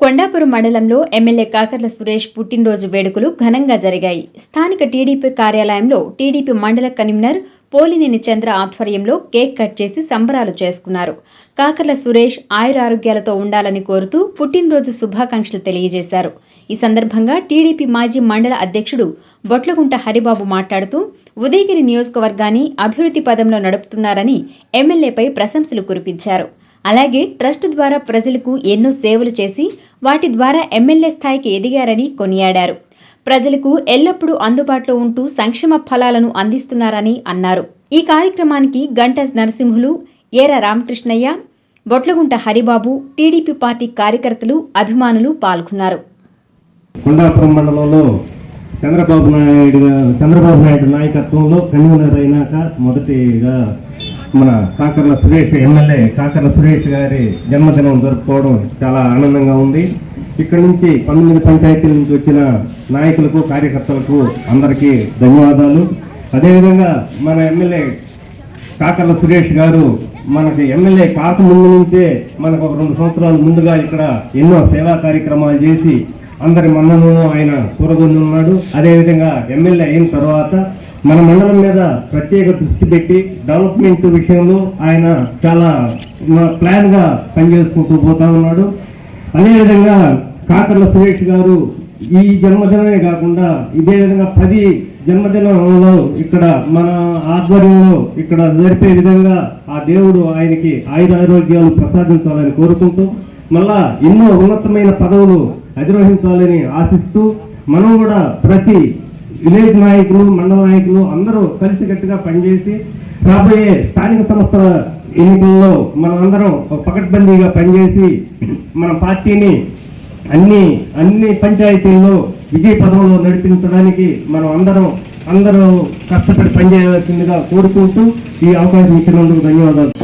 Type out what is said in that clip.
కొండాపురం మండలంలో ఎమ్మెల్యే కాకర్ల సురేష్ పుట్టినరోజు వేడుకలు ఘనంగా జరిగాయి. స్థానిక టీడీపీ కార్యాలయంలో టీడీపీ మండల కన్వీనర్ పోలినేని చంద్ర ఆధ్వర్యంలో కేక్ కట్ చేసి సంబరాలు చేసుకున్నారు. కాకర్ల సురేష్ ఆయురారోగ్యాలతో ఉండాలని కోరుతూ పుట్టినరోజు శుభాకాంక్షలు తెలియజేశారు. ఈ సందర్భంగా టీడీపీ మాజీ మండల అధ్యక్షుడు బొట్లగుంట హరిబాబు మాట్లాడుతూ ఉదయగిరి నియోజకవర్గాన్ని అభివృద్ధి పదంలో నడుపుతున్నారని ఎమ్మెల్యేపై ప్రశంసలు కురిపించారు. అలాగే ట్రస్ట్ ద్వారా ప్రజలకు ఎన్నో సేవలు చేసి వాటి ద్వారా ఎమ్మెల్యే స్థాయికి ఎదిగారని కొనియాడారు. ప్రజలకు ఎల్లప్పుడూ అందుబాటులో ఉంటూ సంక్షేమ ఫలాలను అందిస్తున్నారని అన్నారు. ఈ కార్యక్రమానికి గంటస్ నరసింహులు ఏర రామకృష్ణయ్య బొట్లగుంట హరిబాబు టీడీపీ పార్టీ కార్యకర్తలు అభిమానులు పాల్గొన్నారు. కొండాపురం మండలంలో చంద్రబాబు నాయుడు చంద్రబాబు నాయుడు నాయకత్వంలో కన్వీనర్ అయినాక మొదటిగా మన కాకర్ల సురేష్ ఎమ్మెల్యే కాకర్ల సురేష్ గారి జన్మదినం జరుపుకోవడం చాలా ఆనందంగా ఉంది. ఇక్కడ నుంచి పంతొమ్మిది పంచాయతీల నుంచి వచ్చిన నాయకులకు కార్యకర్తలకు అందరికీ ధన్యవాదాలు. అదేవిధంగా మన ఎమ్మెల్యే కాకర్ల సురేష్ గారు మనకి ఎమ్మెల్యే కాకముందు నుంచే మనకు ఒక రెండు సంవత్సరాల ముందుగా ఇక్కడ ఎన్నో సేవా కార్యక్రమాలు చేసి అందరి మన్ననను ఆయన కూరగొందున్నాడు. ఉన్నాడు అదేవిధంగా ఎమ్మెల్యే అయిన తర్వాత మన మండలం మీద ప్రత్యేక దృష్టి పెట్టి డెవలప్మెంట్ విషయంలో ఆయన చాలా ప్లాన్గా పనిచేసుకుంటూ పోతా ఉన్నాడు. అదేవిధంగా కాకర్ల సురేష్ గారు ఈ జన్మదినమే కాకుండా ఇదే విధంగా పది జన్మదినంలో ఇక్కడ మన ఆధ్వర్యంలో ఇక్కడ జరిపే విధంగా ఆ దేవుడు ఆయనకి ఆయుర ఆరోగ్యాలు ప్రసాదించాలని కోరుకుంటూ మళ్ళా ఎన్నో ఉన్నతమైన పదవులు అధిరోహించాలని ఆశిస్తూ మనం కూడా ప్రతి విలేజ్ నాయకులు మండల నాయకులు అందరూ కలిసికట్టుగా పనిచేసి రాబోయే స్థానిక సంస్థల ఎన్నికల్లో మనమందరం ఒక పకడ్బందీగా పనిచేసి మన పార్టీని అన్ని అన్ని పంచాయతీల్లో విజయ పదంలో నడిపించడానికి మనం అందరం అందరూ కష్టపడి పనిచేయాల్సిందిగా కోరుకుంటూ ఈ అవకాశం ఇచ్చినందుకు ధన్యవాదాలు.